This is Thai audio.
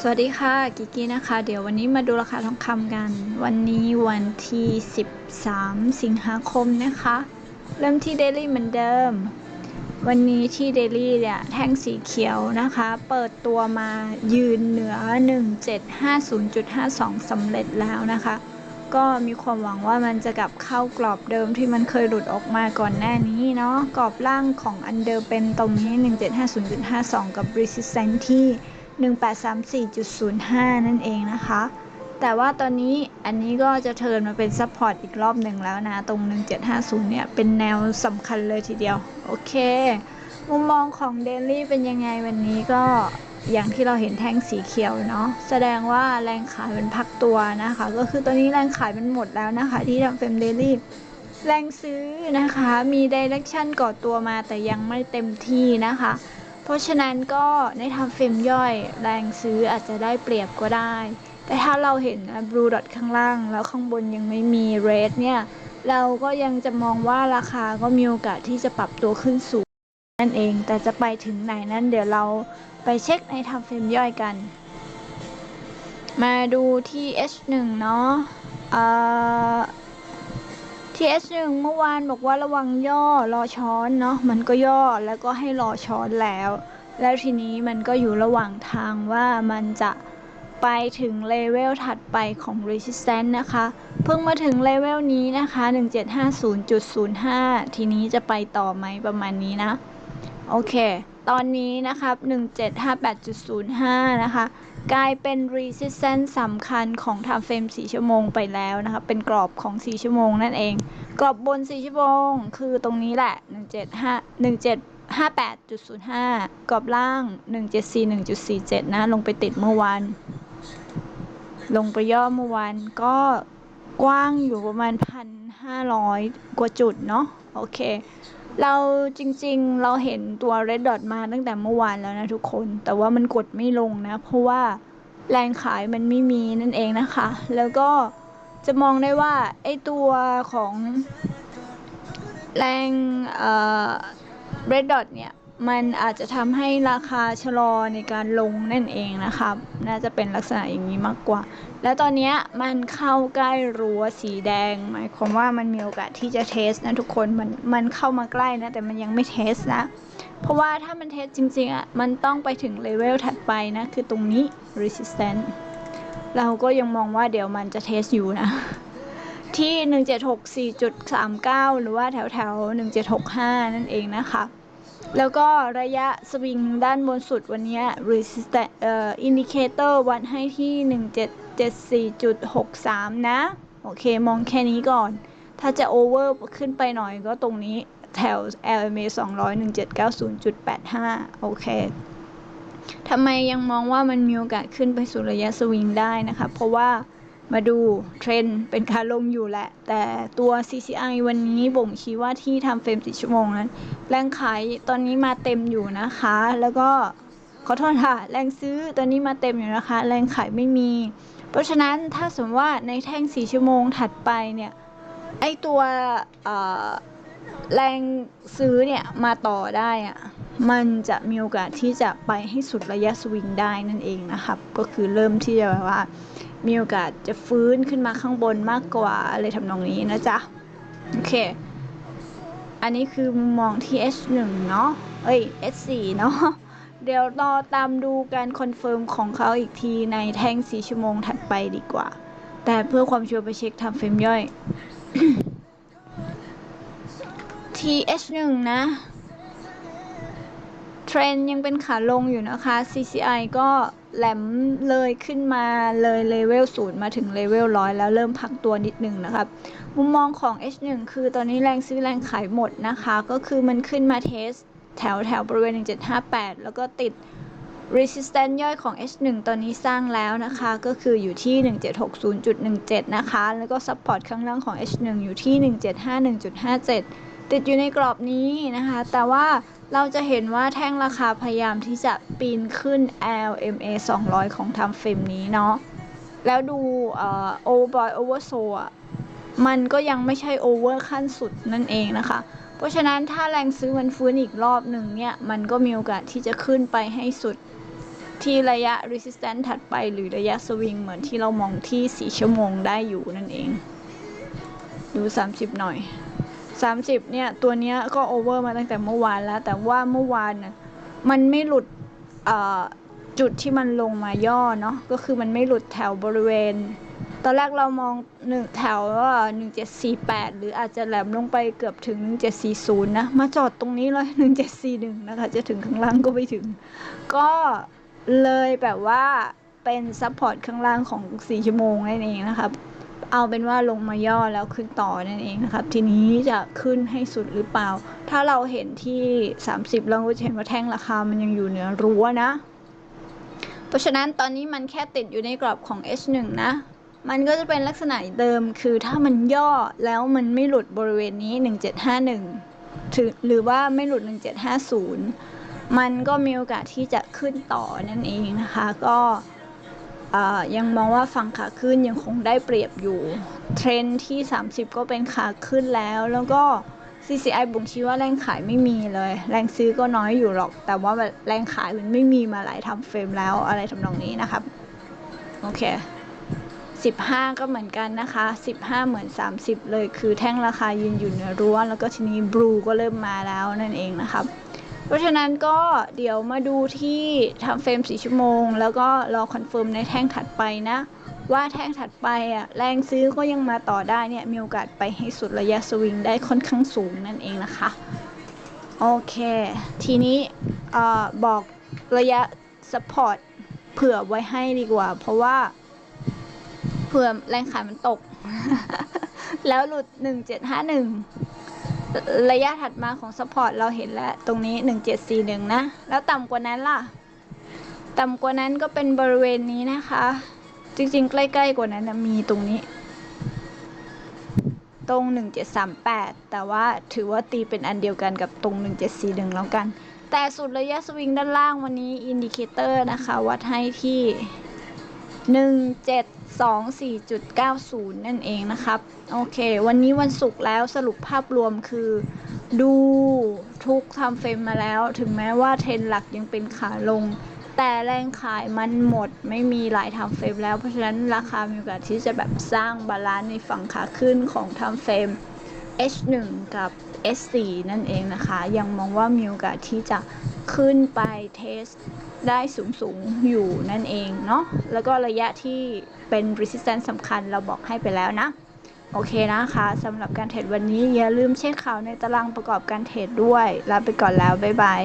สวัสดีค่ะกิกกี้นะคะ เดี๋ยววันนี้มาดูราคาทองคำกัน วันนี้วันที่ 13 สิงหาคมนะคะ เริ่มที่เดลี่เหมือนเดิม วันนี้ที่เดลี่เนี่ยแท่งสีเขียวนะคะ เปิดตัวมายืนเหนือ 1750.52สำเร็จแล้วนะคะ ก็มีความหวังว่ามันจะกลับเข้ากรอบเดิมที่มันเคยหลุดออกมาก่อนหน้านี้เนาะกรอบล่างของอันเดิมเป็นตรงนี้ 1750.52 กับ resistance ที่ 1834.05 นั่นเองนะคะ แต่ว่าตอนนี้อันนี้ก็จะเทิร์นมาเป็นซัพพอร์ตอีกรอบหนึ่งแล้วนะ ตรง 1750 เนี่ย เป็นแนวสำคัญเลยทีเดียว โอเค มุมมองของเดลี่เป็นยังไงวันนี้ก็อย่างที่เราเห็นแท่งสีเขียวเนาะแสดงว่าแรงขายเป็นพักตัวนะคะ ก็คือตอนนี้แรงขายมันหมดแล้วนะคะ ที่ทำเฟมเดลี่แรงซื้อนะคะ มีดิเรกชันก่อตัวมาแต่ยังไม่เต็มที่นะคะ เพราะฉะนั้นก็ในทำเฟรมย่อยแรงซื้ออาจจะได้เปรียบก็ได้ แต่ถ้าเราเห็นบลูดอทข้างล่าง แล้วข้างบนยังไม่มีเรดเนี่ยเราก็ยังจะมองว่าราคาก็มีโอกาสที่จะปรับตัวขึ้นสูงนั่นเอง แต่จะไปถึงไหนนั้นเดี๋ยวเราไปเช็คในทำเฟรมย่อยกัน มาดูที่ H1 เนาะ เอ่อ TS1 เมื่อวานบอกว่าระวังย่อรอช้อนเนาะมันก็ย่อแล้วก็ให้รอช้อนแล้ว แล้วทีนี้มันก็อยู่ระหว่างทางว่ามันจะไปถึงเลเวลถัดไปของ resistance นะคะ เพิ่งมาถึงเลเวลนี้นะคะ 1750.05 ทีนี้จะไปต่อไหมประมาณนี้นะ โอเค ตอนนี้นะครับ 1758.05 นะคะ กลายเป็น resistance สำคัญของทำเฟรม4ชั่วโมงไปแล้วนะคะ เป็นกรอบของ 4 ชั่วโมงนั่นเอง กรอบบน 4 ชั่วโมง คือตรงนี้แหละ 175 1758.05กรอบล่าง 174.1.47 นะ ลงไปติดเมื่อวาน ลงไปย่อเมื่อวานก็กว้างอยู่ประมาณ 1,500 กว่าจุดเนาะ โอเค เราจริงๆ เราเห็นตัว Red Dot มาตั้งแต่เมื่อวานแล้วนะทุกคน แต่ว่ามันกดไม่ลงนะ เพราะว่าแรงขายมันไม่มีนั่นเองนะคะ แล้วก็จะมองได้ว่าไอตัวของแรงเอ่อ Red Dot เนี่ย มันอาจจะทำให้ราคาชะลอในการลงนั่นเองนะครับ น่าจะเป็นลักษณะอย่างนี้มากกว่า แล้วตอนนี้มันเข้าใกล้รั้วสีแดง หมายความว่ามันมีโอกาสที่จะเทสนะทุกคนมันมันเข้ามาใกล้นะแต่มันยังไม่เทสนะ เพราะว่าถ้ามันเทสจริงๆอะมันต้องไปถึงเลเวลถัดไปนะ คือตรงนี้ resistance เราก็ยังมองว่าเดี๋ยวมันจะเทสอยู่นะที่ 1764.39 หรือว่าแถวแถว1765 นั่นเองนะคะ แล้วก็ระยะสวิงด้านบนสุดวันนี้ resistance เอ่อ indicator วัดให้ที่ 1774.63 นะ โอเค มองแค่นี้ก่อน ถ้าจะ over ขึ้นไปหน่อยก็ตรงนี้แถว LMA 200 1790.85 โอเคทำไมยังมองว่ามันมีโอกาสขึ้นไปสู่ระยะสวิงได้นะคะ เพราะว่า มาดูเทรนเป็นขาลงอยู่แหละ แต่ตัว CCI วันนี้บ่งชี้ว่าที่ทำเฟรม4ชั่วโมงนั้น แรงขายตอนนี้มาเต็มอยู่นะคะ แล้วก็ขอโทษค่ะ แรงซื้อตอนนี้มาเต็มอยู่นะคะ แรงขายไม่มี เพราะฉะนั้นถ้าสมมติว่าในแท่ง 4 ชั่วโมงถัดไปเนี่ย ไอตัวแรงซื้อเนี่ยมาต่อได้อะมันจะมีโอกาสที่จะไปให้สุดระยะสวิงได้นั่นเองนะครับ ก็คือเริ่มที่จะแบบว่า มีโอกาสจะฟื้นขึ้นมาข้างบนมากกว่าอะไรทำนองนี้นะจ๊ะ โอเค อันนี้คือมุมมองที่ H1 เนาะเอ้ย H4 เนาะเดี๋ยวรอตามดูการคอนเฟิร์มของเขาอีกทีในแท่ง4ชั่วโมงถัดไปดีกว่า แต่เพื่อความชัวร์ไปเช็คทำเฟรมย่อย TH1 นะ เทรนยังเป็นขาลงอยู่นะคะ CCI ก็ แหลมเลยขึ้นมาเลยเลเวลศูนย์มาถึงเลเวลร้อยแล้วเริ่มพักตัวนิดนึงนะครับ มุมมองของ H1 คือตอนนี้แรงซื้อแรงขายหมดนะคะ ก็คือมันขึ้นมาเทสแถวแถวบริเวณ 1758 แล้วก็ติด resistance ย่อยของ H1 ตอนนี้สร้างแล้วนะคะ ก็คืออยู่ที่ 1760.17 นะคะ แล้วก็ support ข้างล่างของ H1 อยู่ที่ 1751.57 ติดอยู่ในกรอบนี้นะคะ แต่ว่า เราจะเห็นว่าแท่งราคาพยายามที่จะปีนขึ้น LMA 200 ของทำเฟรมนี้เนาะ แล้วดูเอ่อ overboy oversold อะมันก็ยังไม่ใช่ over ขั้นสุดนั่นเองนะคะ เพราะฉะนั้นถ้าแรงซื้อมันฟื้นอีกรอบหนึ่งเนี่ย มันก็มีโอกาสที่จะขึ้นไปให้สุดที่ระยะ resistance ถัดไปหรือระยะสวิงเหมือนที่เรามองที่ 4 ชั่วโมงได้อยู่นั่นเอง ดู 30 หน่อย 30 เนี่ย ตัวเนี้ยก็โอเวอร์มาตั้งแต่เมื่อวานแล้ว แต่ว่าเมื่อวานน่ะมันไม่หลุดจุดที่มันลงมาย่อเนาะก็คือมันไม่หลุดแถวบริเวณ ตอนแรกเรามองหนึ่งแถวว่า1748หรืออาจจะแหลมลงไปเกือบถึง1740นะมาจอดตรงนี้เลย1741นะคะจะถึงข้างล่างก็ไม่ถึง ก็เลยแบบว่าเป็นซัพพอร์ตข้างล่างของ4ชั่วโมงนั่นเองนะครับ เอาเป็นว่าลงมาย่อแล้วขึ้นต่อนั่นเองนะครับ ทีนี้จะขึ้นให้สุดหรือเปล่า ถ้าเราเห็นที่ 30 เราก็จะเห็นว่าแท่งราคามันยังอยู่เหนือรั้วนะ เพราะฉะนั้นตอนนี้มันแค่ติดอยู่ในกรอบของ H1 นะ มันก็จะเป็นลักษณะเดิมคือถ้ามันย่อแล้วมันไม่หลุดบริเวณนี้ 1751ถึงหรือว่าไม่หลุด 1750 มันก็มีโอกาสที่จะขึ้นต่อนั่นเองนะคะ ก็ ยังมองว่าฝั่งขาขึ้นยังคงได้เปรียบอยู่ เทรนที่ 30 ก็เป็นขาขึ้นแล้ว แล้วก็ CCI บ่งชี้ว่าแรงขายไม่มีเลย แรงซื้อก็น้อยอยู่หรอก แต่ว่าแรงขายมันไม่มีมาหลายทำเฟรมแล้วอะไรทำนองนี้นะครับ โอเค 15 ก็เหมือนกันนะคะ 15 เหมือน 30 เลยคือแท่งราคายืนอยู่เหนือรั้วแล้วก็ทีนี้บลูก็เริ่มมาแล้วนั่นเองนะครับ เพราะฉะนั้นก็เดี๋ยวมาดูที่ทำเฟรม4ชั่วโมง แล้วก็รอคอนเฟิร์มในแท่งถัดไปนะ ว่าแท่งถัดไปอะแรงซื้อก็ยังมาต่อได้เนี่ย มีโอกาสไปให้สุดระยะสวิงได้ค่อนข้างสูงนั่นเองนะคะ โอเค ทีนี้อบอกระยะ support เผื่อไว้ให้ดีกว่า เพราะว่าเผื่อแรงขายมันตก แล้วหลุด 1751 ระยะถัดมาของ support เราเห็นแล้ว ตรงนี้ 1741 นะ แล้วต่ำกว่านั้นล่ะ ต่ำกว่านั้นก็เป็นบริเวณนี้นะคะ จริงๆ ใกล้ๆ กว่านั้นนะมีตรงนี้ ตรง 1738 แต่ว่าถือว่าตีเป็นอันเดียวกันกับตรง 1741 แล้วกัน แต่สุดระยะสวิงด้านล่างวันนี้อินดิเคเตอร์นะคะ วัดให้ที่ 1724.90 นั่นเองนะครับ โอเค วันนี้วันศุกร์แล้วสรุปภาพรวมคือ ดูทุกทำเฟรมมาแล้ว ถึงแม้ว่าเทรนหลักยังเป็นขาลง แต่แรงขายมันหมดไม่มีหลายทำเฟรมแล้ว เพราะฉะนั้นราคามีโอกาสที่จะแบบสร้างบาลานซ์ในฝั่งขาขึ้นของทำเฟรม H1 กับ S4 นั่นเองนะคะ ยังมองว่ามีโอกาสที่จะขึ้นไปเทส ได้สูงสูงอยู่นั่นเองเนาะแล้วก็ระยะที่เป็น resistance สำคัญเราบอกให้ไปแล้วนะ โอเคนะคะสำหรับการเทรดวันนี้อย่าลืมเช็คข่าวในตารางประกอบการเทรดด้วยลาไปก่อนแล้ว บ๊ายบาย